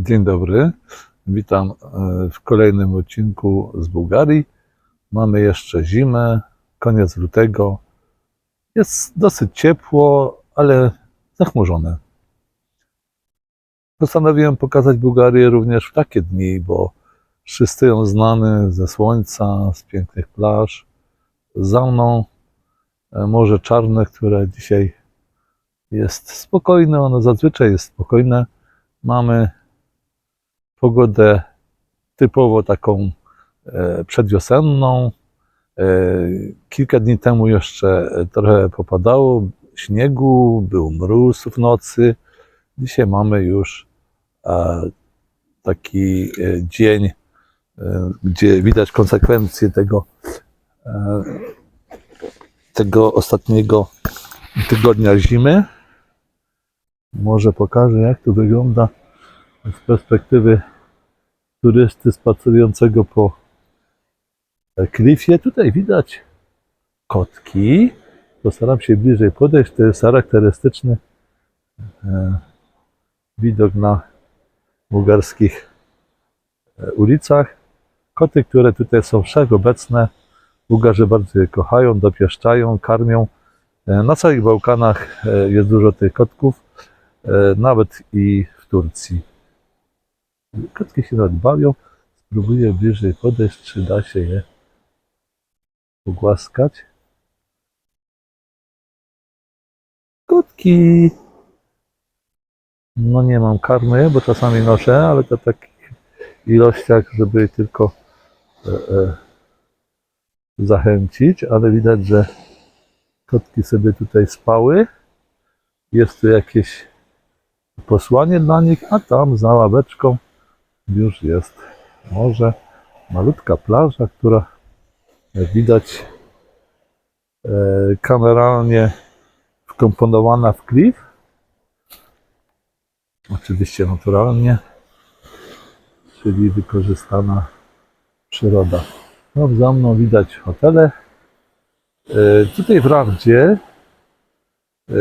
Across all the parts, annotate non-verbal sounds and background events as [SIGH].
Dzień dobry. Witam e, w kolejnym odcinku z Bułgarii. Mamy jeszcze zimę, koniec lutego. Jest dosyć ciepło, ale zachmurzone. Postanowiłem pokazać Bułgarię również w takie dni, bo wszyscy ją znany ze słońca, z pięknych plaż. Za mną e, Morze Czarne, które dzisiaj jest spokojne. Ono zazwyczaj jest spokojne. Mamy pogodę typowo taką e, przedwiosenną. E, Kilka dni temu jeszcze trochę popadało śniegu, był mróz w nocy. Dzisiaj mamy już e, taki e, dzień, e, gdzie widać konsekwencje tego, e, tego ostatniego tygodnia zimy. Może pokażę, jak to wygląda z perspektywy turysty spacerującego po klifie. Tutaj widać kotki. Postaram się bliżej podejść. To jest charakterystyczny e, widok na bułgarskich e, ulicach. Koty, które tutaj są wszechobecne. Bułgarzy bardzo je kochają, dopieszczają, karmią. E, Na całych Bałkanach jest dużo tych kotków, nawet i w Turcji. Kotki się nawet bawią. Spróbuję bliżej podejść, czy da się je pogłaskać. Kotki! No nie mam karmy, bo czasami noszę, ale to takich ilościach, żeby tylko e, e, zachęcić, ale widać, że kotki sobie tutaj spały. Jest tu jakieś posłanie dla nich, a tam za ławeczką już jest morze, malutka plaża, która widać e, kameralnie wkomponowana w klif. Oczywiście naturalnie, czyli wykorzystana przyroda. No, za mną widać hotele. E, Tutaj w Rawdzie e,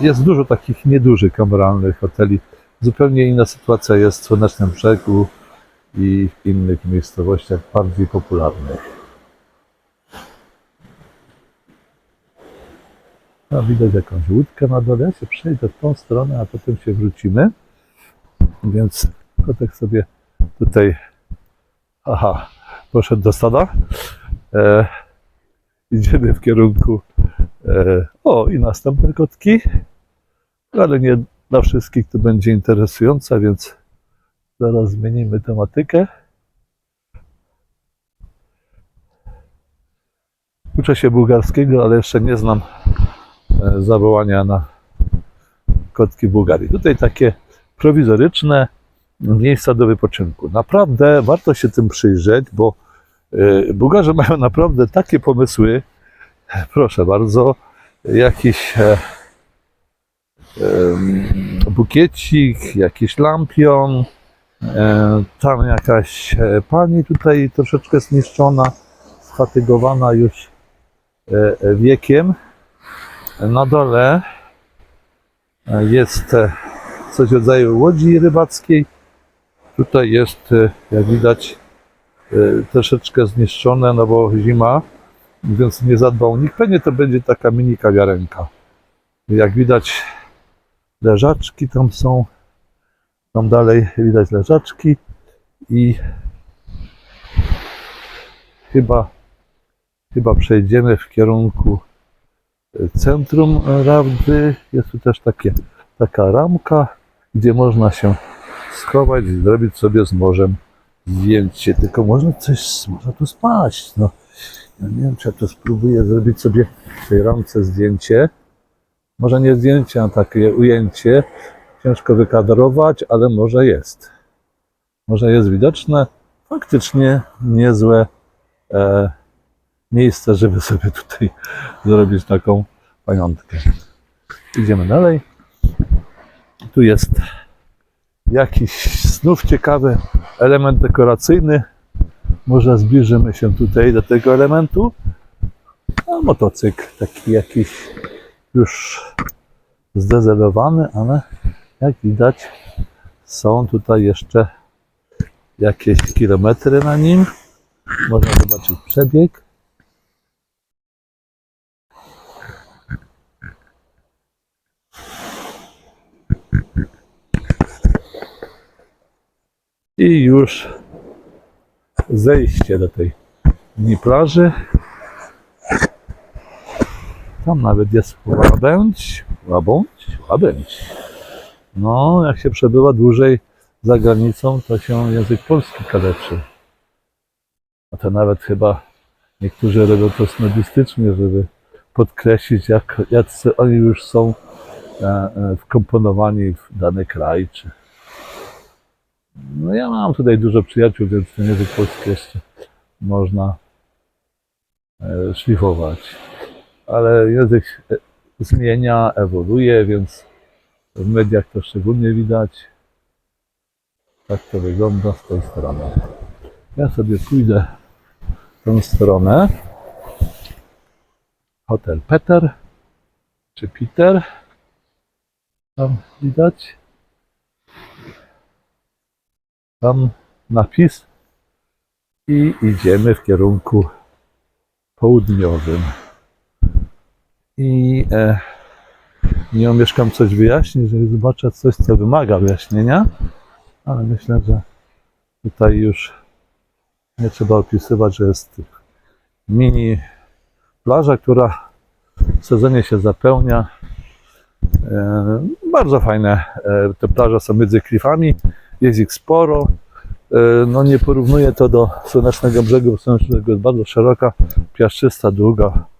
jest dużo takich niedużych kameralnych hoteli. Zupełnie inna sytuacja jest w Słonecznym Brzegu i w innych miejscowościach bardziej popularnych. A widać jakąś łódkę na dole. Ja się przejdę w tą stronę, a potem się wrócimy. Więc kotek sobie tutaj aha, poszedł do stada. E, idziemy w kierunku e, o i następne kotki, ale nie dla wszystkich to będzie interesująca, więc zaraz zmienimy tematykę. Uczę się bułgarskiego, ale jeszcze nie znam e, zawołania na kotki Bułgarii. Tutaj takie prowizoryczne miejsca do wypoczynku. Naprawdę warto się tym przyjrzeć, bo e, Bułgarze mają naprawdę takie pomysły. Proszę bardzo, jakiś e, bukiecik, jakiś lampion, e, tam jakaś e, pani tutaj troszeczkę zniszczona, sfatygowana już e, wiekiem. Na dole jest coś w rodzaju łodzi rybackiej. Tutaj jest, jak widać, troszeczkę zniszczone, no bo zima, więc nie zadbał nikt. Pewnie to będzie taka mini kawiarenka. Jak widać, leżaczki tam są. Tam dalej widać leżaczki i chyba, chyba przejdziemy w kierunku e, centrum Rawdy. Jest tu też takie, taka ramka, gdzie można się schować i zrobić sobie z morzem zdjęcie. Tylko można coś, można tu spaść. No, ja nie wiem, czy ja to spróbuję zrobić sobie w tej ramce zdjęcie. Może nie zdjęcie, a takie ujęcie. Ciężko wykadrować, ale może jest. Może jest widoczne. Faktycznie niezłe e, miejsce, żeby sobie tutaj [LAUGHS] zrobić taką pamiątkę. Idziemy dalej. Tu jest jakiś znów ciekawy element dekoracyjny. Może zbliżymy się tutaj do tego elementu. A motocykl taki jakiś już zdezelowany, ale jak widać Są tutaj jeszcze jakieś kilometry na nim. Można zobaczyć przebieg. I już zejście do tej mini plaży. Tam nawet jest łabędź, łabędź, łabędź. No, jak się przebywa dłużej za granicą, to się język polski kaleczy. A to nawet chyba niektórzy robią to snobistycznie, żeby podkreślić, jak, jacy oni już są e, e, wkomponowani w dany kraj. Czy... No ja mam tutaj dużo przyjaciół, więc ten język polski jeszcze można e, szlifować. Ale język e, zmienia, ewoluuje, więc w mediach to szczególnie widać. Tak to wygląda z tej strony. Ja sobie pójdę w tą stronę. Hotel Peter czy Peter. Tam widać. Tam napis. I idziemy w kierunku południowym. I e, nie omieszkam coś wyjaśnić, żeby zobaczyć coś, co wymaga wyjaśnienia, ale myślę, że tutaj już nie trzeba opisywać, że jest mini plaża, która w sezonie się zapełnia. E, bardzo fajne e, te plaże są między klifami, jest ich sporo. E, no nie porównuję to do Słonecznego Brzegu, bo Słonecznego jest bardzo szeroka, piaszczysta, długa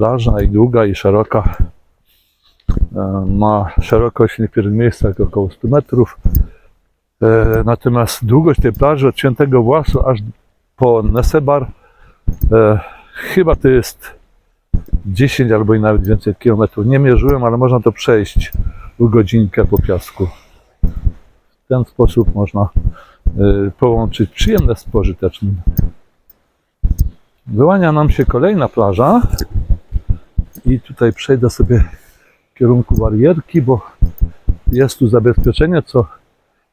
plaża i długa i szeroka. E, Ma szerokość w niektórych miejscach około 100 metrów. E, Natomiast długość tej plaży od Świętego Własu aż po Nesebar e, chyba to jest 10 albo i nawet więcej kilometrów. Nie mierzyłem, ale można to przejść godzinkę po piasku. W ten sposób można połączyć przyjemne z pożytecznym. Wyłania nam się kolejna plaża i tutaj przejdę sobie w kierunku barierki, bo jest tu zabezpieczenie, co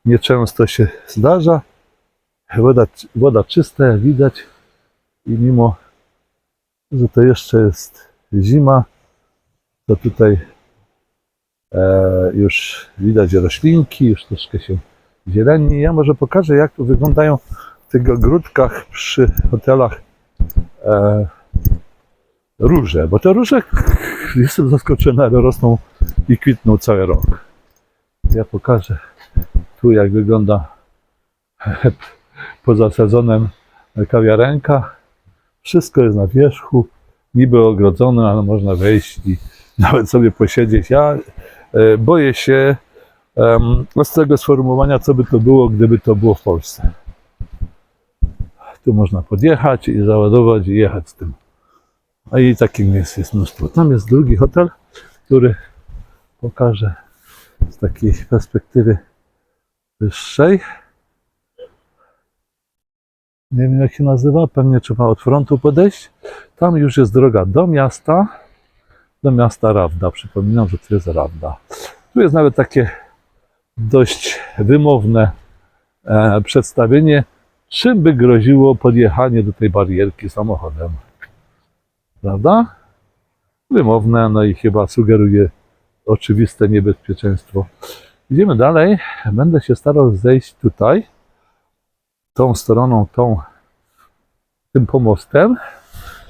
nieczęsto się zdarza. Woda, woda czysta, widać, i mimo, że to jeszcze jest zima, to tutaj e, już widać roślinki, już troszkę się zieleni. Ja może pokażę, jak tu wyglądają w tych ogródkach przy hotelach e, róże, bo te róże, [LAUGHS] jestem zaskoczony, ale rosną i kwitną cały rok. Ja pokażę tu, jak wygląda poza sezonem kawiarenka. Wszystko jest na wierzchu, niby ogrodzone, ale można wejść i [LAUGHS] nawet sobie posiedzieć. Ja e, boję się em, ostrego sformułowania, co by to było, gdyby to było w Polsce. Tu można podjechać i załadować i jechać z tym. A i takich miejsc jest mnóstwo. Tam jest drugi hotel, który pokażę z takiej perspektywy wyższej. Nie wiem jak się nazywa, pewnie trzeba od frontu podejść. Tam już jest droga do miasta, do miasta Rawda. Przypominam, że to jest Rawda. Tu jest nawet takie dość wymowne e, przedstawienie, czym by groziło podjechanie do tej barierki samochodem. Prawda? Wymowne, no i chyba sugeruje oczywiste niebezpieczeństwo. Idziemy dalej. Będę się starał zejść tutaj, tą stroną, tą, tym pomostem,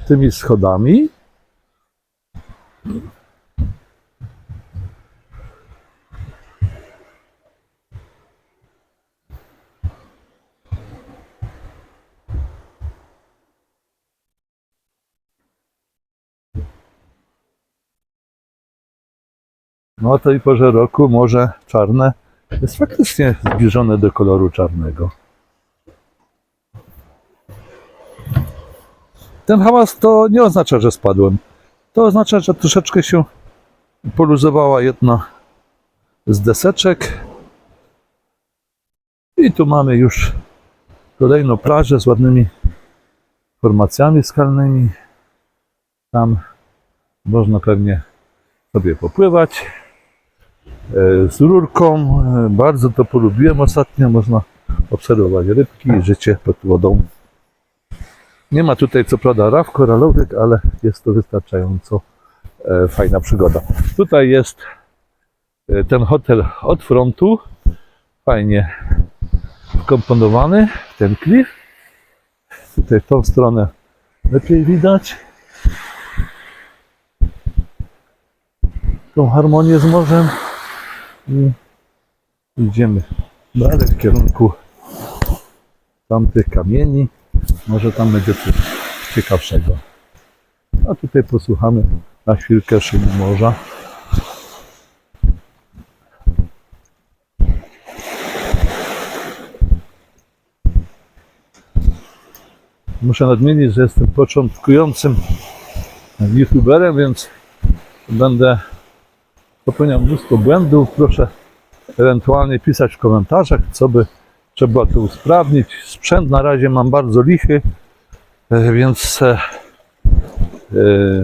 tymi schodami. No o tej porze roku morze czarne jest faktycznie zbliżone do koloru czarnego. Ten hałas to nie oznacza, że spadłem. To oznacza, że troszeczkę się poluzowała jedna z deseczek. I tu mamy już kolejną plażę z ładnymi formacjami skalnymi. Tam można pewnie sobie popływać. Z rurką. Bardzo to polubiłem ostatnio. Można obserwować rybki i życie pod wodą. Nie ma tutaj co prawda raf koralowych, ale jest to wystarczająco e, fajna przygoda. Tutaj jest e, ten hotel od frontu. Fajnie wkomponowany w ten klif. Tutaj tą stronę lepiej widać. Tą harmonię z morzem. I idziemy dalej w kierunku tamtych kamieni. Może tam będzie coś ciekawszego. A tutaj posłuchamy na chwilkę szumu morza. Muszę nadmienić, że jestem początkującym youtuberem, więc będę popełniał mnóstwo błędów. Proszę ewentualnie pisać w komentarzach, co by trzeba to usprawnić. Sprzęt na razie mam bardzo lichy, e, więc e, e,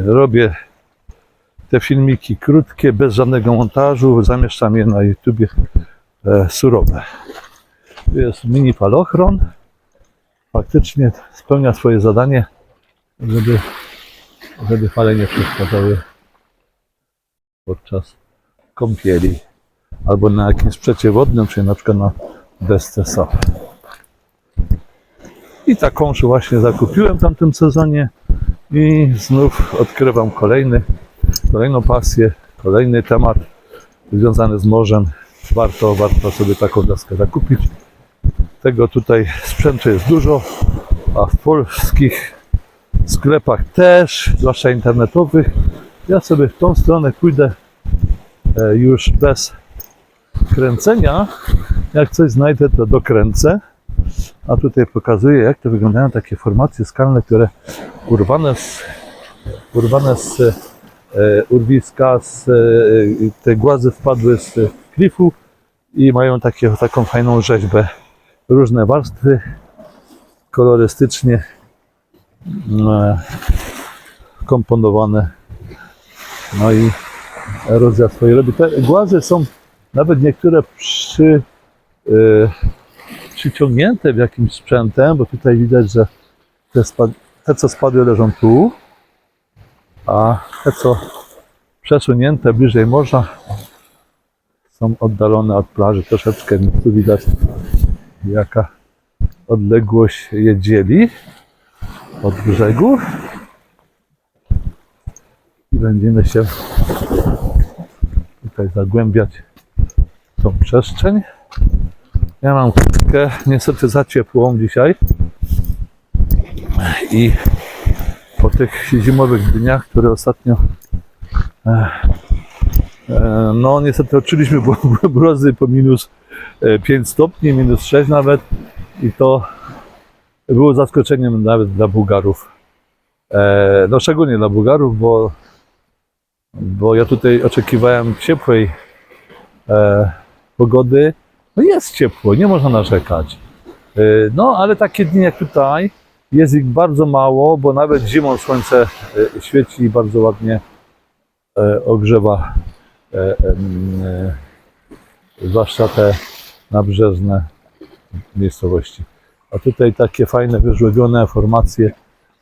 robię te filmiki krótkie, bez żadnego montażu. Zamieszczam je na YouTubie surowe. Tu jest mini falochron. Faktycznie spełnia swoje zadanie, żeby, żeby fale nie przeszkadzały podczas kąpieli albo na jakimś sprzecie wodnym, czyli na przykład na desce SAP. I taką właśnie zakupiłem w tamtym sezonie i znów odkrywam kolejny, kolejną pasję, kolejny temat związany z morzem. Warto, warto sobie taką deskę zakupić. Tego tutaj sprzętu jest dużo, a w polskich sklepach też, zwłaszcza internetowych. Ja sobie w tą stronę pójdę już bez kręcenia. Jak coś znajdę, to dokręcę. A tutaj pokazuję, jak to wyglądają takie formacje skalne, które urwane z, urwane z e, urwiska, z, e, te głazy wpadły z klifu i mają takie, taką fajną rzeźbę. Różne warstwy kolorystycznie e, komponowane. No i erozja swoje robi. Te głazy są nawet niektóre przy, e, przyciągnięte w jakimś sprzętem, bo tutaj widać, że te, spa, te co spadły leżą tu, a te co przesunięte bliżej morza są oddalone od plaży troszeczkę, więc tu widać jaka odległość je dzieli od brzegu i będziemy się tutaj zagłębiać tą przestrzeń. Ja mam kurtkę niestety za ciepłą dzisiaj i po tych zimowych dniach, które ostatnio e, e, no niestety odczuliśmy mrozy po minus e, 5 stopni, minus 6 nawet i to było zaskoczeniem nawet dla Bułgarów. E, no szczególnie dla Bułgarów, bo, bo ja tutaj oczekiwałem ciepłej e, pogody. No jest ciepło, nie można narzekać. E, no ale takie dni jak tutaj jest ich bardzo mało, bo nawet zimą słońce e, świeci i bardzo ładnie e, ogrzewa e, em, e, zwłaszcza te nabrzeżne miejscowości. A tutaj takie fajne, wyżłobione formacje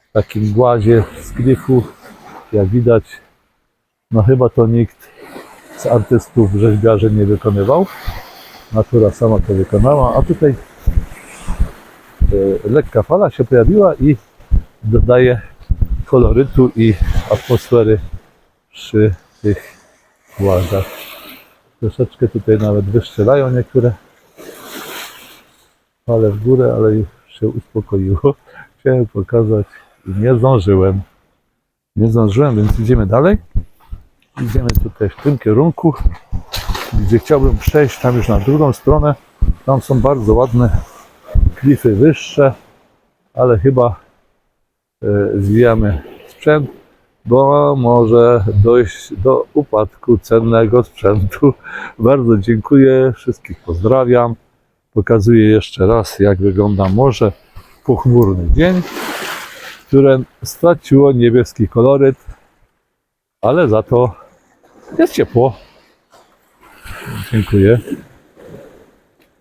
w takim głazie z klifu. Jak widać, no chyba to nikt z artystów, rzeźbiarzy nie wykonywał. Natura sama to wykonała, a tutaj e, lekka fala się pojawiła i dodaje kolorytu i atmosfery przy tych głazach. Troszeczkę tutaj nawet wyszczelają niektóre fale w górę, ale już się uspokoiło. Chciałem pokazać i nie zdążyłem. Nie zdążyłem, więc idziemy dalej. Idziemy tutaj w tym kierunku, gdzie chciałbym przejść tam już na drugą stronę. Tam są bardzo ładne klify wyższe, ale chyba e, zwijamy sprzęt, bo może dojść do upadku cennego sprzętu. [LAUGHS] Bardzo dziękuję, wszystkich pozdrawiam. Pokazuję jeszcze raz, jak wygląda morze. Pochmurny dzień, które straciło niebieski koloryt, ale za to jest ciepło. Dziękuję.